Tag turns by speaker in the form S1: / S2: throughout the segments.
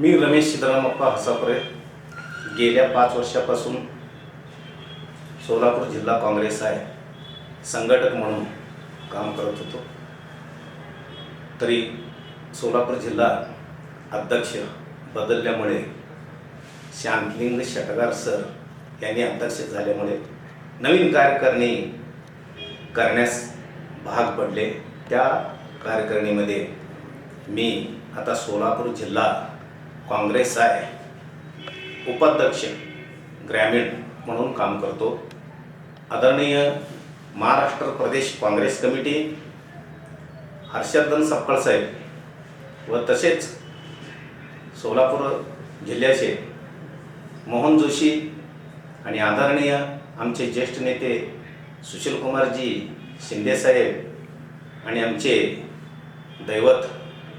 S1: मी रमेश सिद्धरामप्पा हसापुरे गेल्या पाच वर्षापासून सोलापूर जिल्हा काँग्रेस आहे संघटक म्हणून काम करत होतो. तरी सोलापूर जिल्हा अध्यक्ष बदलल्यामुळे शांतलिंग शटगार सर यांनी अध्यक्ष झाल्यामुळे नवीन कार्यकारिणी करण्यास भाग पडले. त्या कार्यकारिणीमध्ये मी आता सोलापूर जिल्हा काँग्रेस आहे. उपाध्यक्ष ग्रामीण म्हणून काम करतो. आदरणीय महाराष्ट्र प्रदेश काँग्रेस कमिटी हर्षवर्धन सपकाळ साहेब व तसेच सोलापूर जिल्ह्याचे मोहन जोशी आणि आदरणीय आमचे ज्येष्ठ नेते सुशीलकुमारजी शिंदेसाहेब आणि आमचे दैवत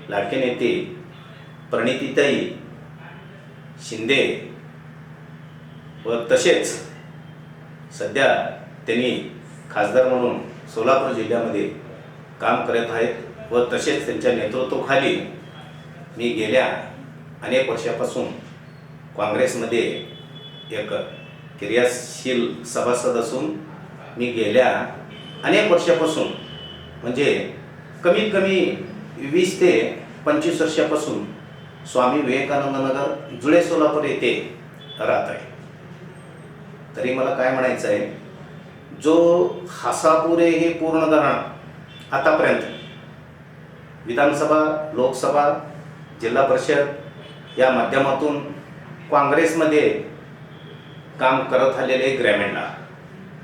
S1: लाडके नेते प्रणितीताई शिंदे व तसेच सध्या त्यांनी खासदार म्हणून सोलापूर जिल्ह्यामध्ये काम करत आहेत व तसेच त्यांच्या नेतृत्वाखाली मी गेल्या अनेक वर्षापासून काँग्रेसमध्ये एक क्रियाशील सभासद असून मी गेल्या अनेक वर्षापासून म्हणजे कमीत कमी वीस ते पंचवीस वर्षापासून स्वामी विवेकानंद नगर जुळे सोलापूर येथे राहत आहे. तरी मला काय म्हणायचं आहे? जो हासापुरे हे पूर्ण धरण आतापर्यंत विधानसभा लोकसभा जिल्हा परिषद या माध्यमातून काँग्रेसमध्ये काम करत आलेले ग्रामीणला.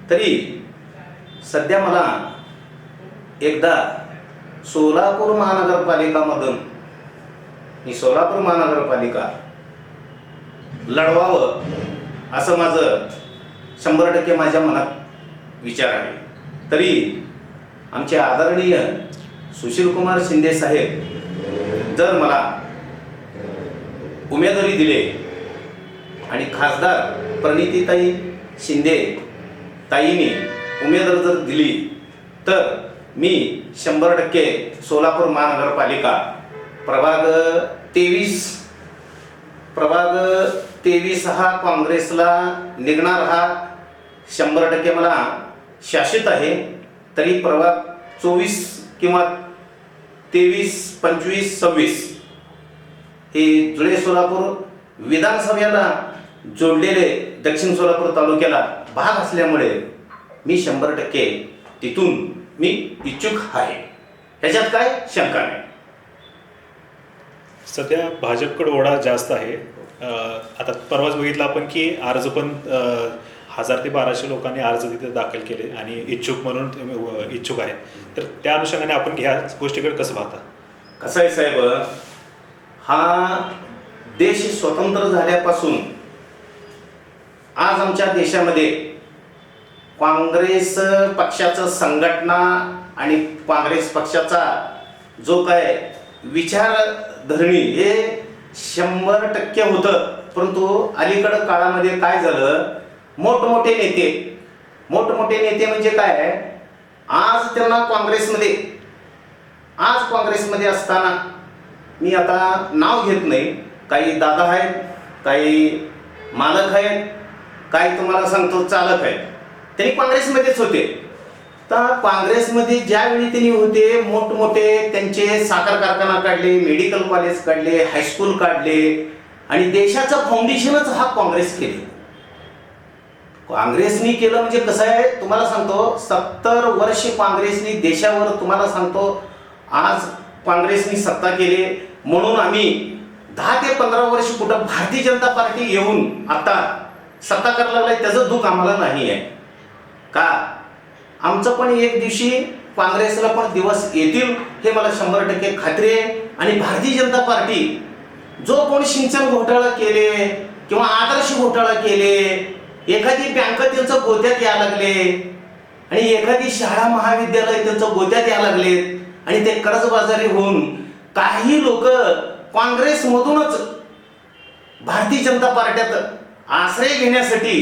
S1: तरी सध्या मला एकदा सोलापूर महानगरपालिकामधून मी सोलापूर महानगरपालिका लढवावं असं माझं शंभर टक्के माझ्या मनात विचार आहे. तरी आमचे आदरणीय सुशीलकुमार शिंदे साहेब जर मला उमेदवारी दिले आणि खासदार प्रणितीताई शिंदे ताईने उमेदवार जर दिली तर मी शंभर टक्के सोलापूर महानगरपालिका प्रभाग तेवीस. प्रभाग तेवीस हा काँग्रेसला निघणार हा. शंभर टक्के मला शासित आहे. तरी प्रभाग चोवीस किंवा तेवीस पंचवीस सव्वीस हे जुळे सोलापूर विधानसभेला जोडलेले दक्षिण सोलापूर तालुक्याला भाग असल्यामुळे मी शंभर टक्के तिथून मी इच्छुक आहे. ह्याच्यात काय शंका नाही.
S2: सध्या भाजपकडे ओढा जास्त आहे. आता परवाच बघितलं आपण की अर्ज पण हजार ते बाराशे लोकांनी अर्ज तिथे दाखल केले आणि इच्छुक म्हणून इच्छुक आहेत. तर त्या अनुषंगाने आपण ह्या गोष्टीकडे कसं पाहता?
S1: कसं आहे साहेब? हा देश स्वतंत्र झाल्यापासून आज आमच्या देशामध्ये काँग्रेस पक्षाचं संघटना आणि काँग्रेस पक्षाचा जो काय विचारधरणी हे शंभर टक्के होतं. परंतु अलीकडं काळामध्ये काय झालं? मोठमोठे नेते. मोठमोठे नेते म्हणजे काय? आज त्यांना काँग्रेसमध्ये. आज काँग्रेसमध्ये असताना मी आता नाव घेत नाही. काही दादा आहेत काही मालक आहेत काही तुम्हाला सांगतो चालक आहेत. त्यांनी काँग्रेसमध्येच होते. तर काँग्रेसमध्ये ज्यावेळी त्यांनी होते मोठमोठे त्यांचे साखर कारखाना काढले मेडिकल कॉलेज काढले हायस्कूल काढले आणि देशाचं फाउंडेशनच हा काँग्रेस केले. काँग्रेसनी केलं म्हणजे कसं आहे तुम्हाला सांगतो सत्तर वर्ष काँग्रेसनी देशावर तुम्हाला सांगतो आज काँग्रेसनी सत्ता केली. म्हणून आम्ही दहा ते पंधरा वर्ष कुठं भारतीय जनता पार्टी येऊन आता सत्ता करायला लागलाय त्याचं दुःख आम्हाला नाही आहे. का? आमचं पण एक दिवशी काँग्रेसला पण दिवस येतील हे मला शंभर टक्के खात्री आहे. आणि भारतीय जनता पार्टी जो कोणी सिंचन घोटाळा केले किंवा आदर्श घोटाळा केले एखादी बँक त्यांचं गोत्यात या लागले आणि एखादी शाळा महाविद्यालय त्यांचं गोत्यात या लागले आणि ते कर्जबाजारी होऊन काही लोक काँग्रेसमधूनच भारतीय जनता पार्ट्यात आश्रय घेण्यासाठी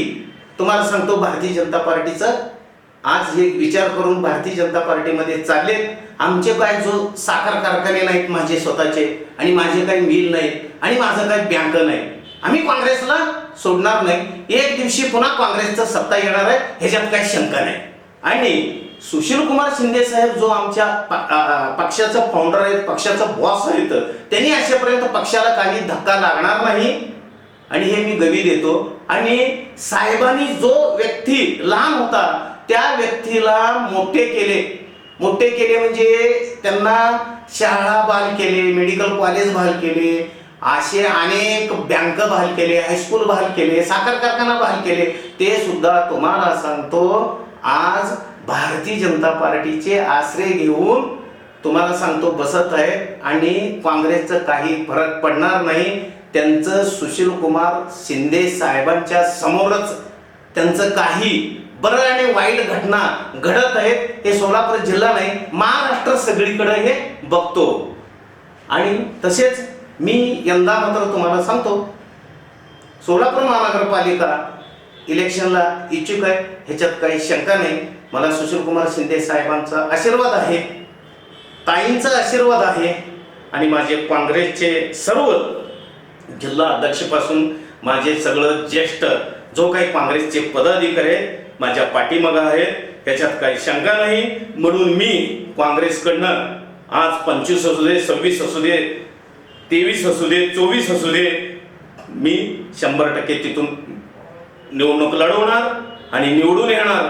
S1: तुम्हाला सांगतो भारतीय जनता पार्टीचं आज हे विचार करून भारतीय जनता पार्टीमध्ये चाललेत आमचे काय जो साखर कारखाने नाहीत माझे स्वतःचे आणि माझे काही मिल नाहीत आणि माझं काही बँक नाही. आम्ही काँग्रेसला सोडणार नाही. एक दिवशी पुन्हा काँग्रेसचं सत्ता येणार आहे ह्याच्यात काही शंका नाही. आणि सुशील कुमार शिंदे साहेब जो आमच्या पक्षाचा फाउंडर आहेत पक्षाचा बॉस आहेत त्यांनी अशापर्यंत पक्षाला काही धक्का लागणार नाही. आणि हे मी गवी देतो. आणि साहेबांनी जो व्यक्ती लहान होता त्या व्यक्तीला मोठे केले. मोठे केले म्हणजे त्यांना शाळा बहाल केले मेडिकल कॉलेज बहाल केले असे अनेक बँक बहाल केले हायस्कूल बहाल केले साखर कारखाना बहाल केले. ते सुद्धा तुम्हाला सांगतो आज भारतीय जनता पार्टीचे आश्रय घेऊन तुम्हाला सांगतो बसत आहे आणि काँग्रेसचं काही फरक पडणार नाही. त्यांचं सुशील कुमार शिंदे साहेबांच्या समोरच त्यांचं काही बरं आणि वाईट घटना घडत आहेत हे सोलापूर जिल्हा नाही महाराष्ट्र सगळीकडे हे बघतो. आणि तसेच मी यंदा मात्र तुम्हाला सांगतो सोलापूर महानगरपालिका इलेक्शनला इच्छुक आहे ह्याच्यात काही शंका नाही. मला सुशीलकुमार शिंदे साहेबांचा आशीर्वाद आहे ताईंचा आशीर्वाद आहे आणि माझे काँग्रेसचे सर्व जिल्हा अध्यक्षपासून माझे सगळं ज्येष्ठ जो काही काँग्रेसचे पदाधिकारी आहेत माझ्या पाठीमागं आहेत याच्यात काही शंका नाही. म्हणून मी काँग्रेसकडनं आज पंचवीस असू दे सव्वीस असू दे तेवीस असू दे चोवीस असू दे मी शंभर टक्के तिथून निवडणूक लढवणार आणि निवडून येणार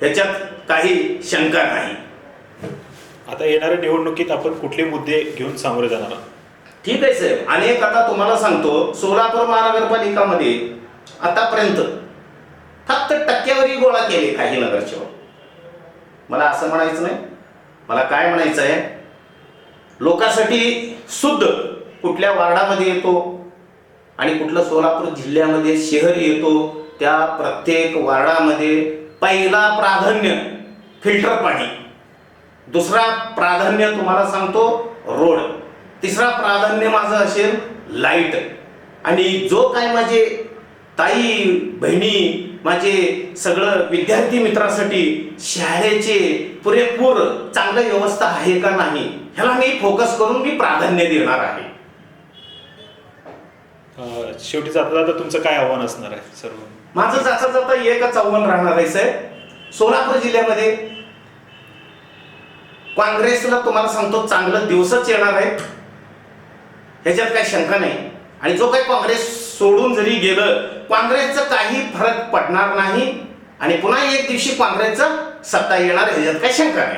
S1: ह्याच्यात काही शंका नाही.
S2: आता येणाऱ्या निवडणुकीत आपण कुठले मुद्दे घेऊन सामोरे जाणार?
S1: ठीक आहे साहेब. अनेक आता तुम्हाला सांगतो सोलापूर महानगरपालिकामध्ये आतापर्यंत फक्त टक्केवारी गोळा केली काही नगरसेवक मला असं म्हणायचं नाही. मला काय म्हणायचं आहे? लोकांसाठी शुद्ध कुठल्या वार्डामध्ये येतो आणि कुठलं सोलापूर जिल्ह्यामध्ये शहर येतो त्या प्रत्येक वार्डामध्ये पहिला प्राधान्य फिल्टर पाणी. दुसरा प्राधान्य तुम्हाला सांगतो रोड. तिसरा प्राधान्य माझं असेल लाइट. आणि जो काय माझे ताई बहिणी माझे सगळं विद्यार्थी मित्रासाठी शाळेचे पुरेपूर चांगलं व्यवस्था आहे का नाही ह्याला मी फोकस करून मी प्राधान्य देणार आहे.
S2: शेवटी जाता जाता तुमचं काय आव्हान असणार आहे सर्व?
S1: माझं जाता जाता एकच आव्हान राहणार आहे साहेब. सोलापूर जिल्ह्यामध्ये काँग्रेसला तुम्हाला सांगतो चांगलं दिवसच येणार आहे. ह्याच्यात काही शंका नाही. आणि जो काही काँग्रेस सोडून जरी गेलं काँग्रेसचं काही फरक पडणार नाही. आणि पुन्हा एक दिवशी काँग्रेसचं सत्ता येणार याच्यात काही शंका नाही